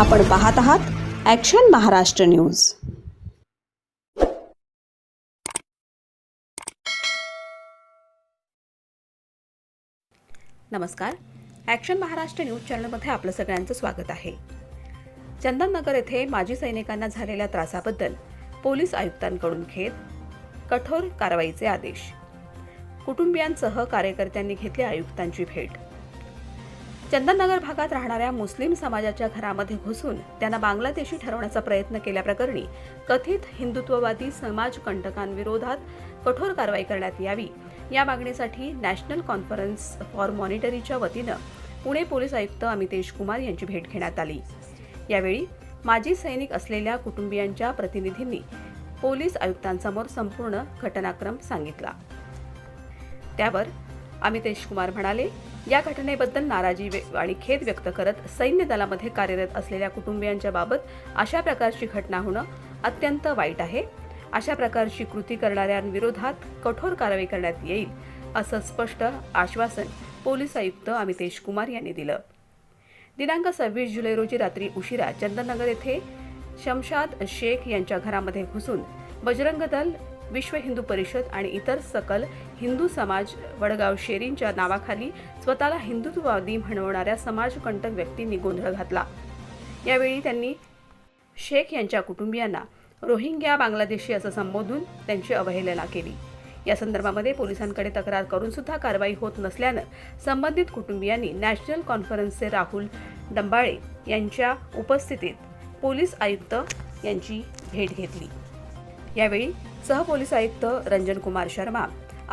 आपण पाहत आहात ॲक्शन महाराष्ट्र न्यूज नमस्कार. ॲक्शन महाराष्ट्र न्यूज चॅनलमध्ये आपलं सगळ्यांचं स्वागत आहे. चंदननगर येथे माजी सैनिकांना झालेल्या त्रासाबद्दल पोलीस आयुक्तांकडून खेद कठोर कारवाईचे आदेश. कुटुंबियांसह कार्यकर्त्यांनी घेतली आयुक्तांची भेट. चंदननगर भागात राहणाऱ्या मुस्लिम समाजाच्या घरामध्ये घुसून त्यांना बांगलादेशी ठरवण्याचा प्रयत्न केल्याप्रकरणी कथित हिंदुत्ववादी समाज कंटकांविरोधात कठोर कारवाई करण्यात यावी. या मागणीसाठी नॅशनल कॉन्फरन्स फॉर मॉनिटरीच्या वतीनं पुणे पोलीस आयुक्त अमितेश कुमार यांची भेट घेण्यात आली. यावेळी माजी सैनिक असलेल्या कुटुंबियांच्या प्रतिनिधींनी पोलीस आयुक्तांसमोर संपूर्ण घटनाक्रम सांगितला. त्यावर अमितेश कुमार म्हणाले या घटनेबद्दल नाराजी आणि खेद व्यक्त करत सैन्य दलामध्ये कार्यरत असलेल्या कुटुंबियांच्या बाबत अशा प्रकारची घटना होणं अत्यंत वाईट आहे. अशा प्रकारची कृती करणाऱ्यांविरोधात कठोर कारवाई करण्यात येईल असं स्पष्ट आश्वासन पोलीस आयुक्त अमितेश कुमार यांनी दिलं. दिनांक सव्वीस जुलै रोजी रात्री उशिरा चंदननगर येथे शमशाद शेख यांच्या घरामध्ये घुसून बजरंग दल विश्व हिंदू परिषद आणि इतर सकल हिंदू समाज वडगाव शेरींच्या नावाखाली स्वतःला हिंदुत्ववादी म्हणवणाऱ्या समाजकंटक व्यक्तींनी गोंधळ घातला. यावेळी त्यांनी शेख यांच्या कुटुंबियांना रोहिंग्या बांगलादेशी असं संबोधून त्यांची अवहेलना केली. या संदर्भामध्ये पोलिसांकडे तक्रार करून सुद्धा कारवाई होत नसल्यानं संबंधित कुटुंबियांनी नॅशनल कॉन्फरन्सचे राहुल डंबाळे यांच्या उपस्थितीत पोलीस आयुक्त यांची भेट घेतली. यावेळी सहपोलीस आयुक्त रंजन कुमार शर्मा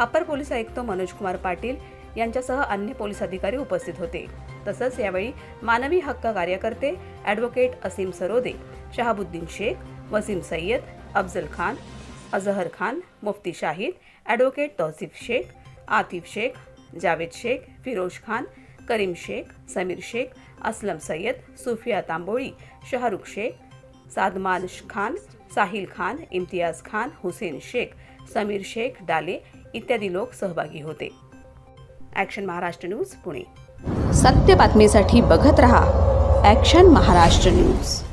अपर पोलीस आयुक्त मनोज कुमार पाटील यांच्यासह अन्य पोलीस अधिकारी उपस्थित होते. तसंच यावेळी मानवी हक्क कार्यकर्ते ॲडव्होकेट असीम सरोदे शहाबुद्दीन शेख वसीम सय्यद अफजल खान अझहर खान मुफ्ती शाहीद ॲडव्होकेट तौसिफ शेख आतिफ शेख जावेद शेख फिरोज खान करीम शेख समीर शेख असलम सय्यद सुफिया तांबोळी शाहरुख शेख सादमान खान साहिल खान इम्तियाज खान हुसेन शेख समीर शेख डाले इत्यादी लोक सहभागी होते. Action Maharashtra news Pune. सत्य बातमीसाठी बघत रहा ॲक्शन महाराष्ट्र न्यूज.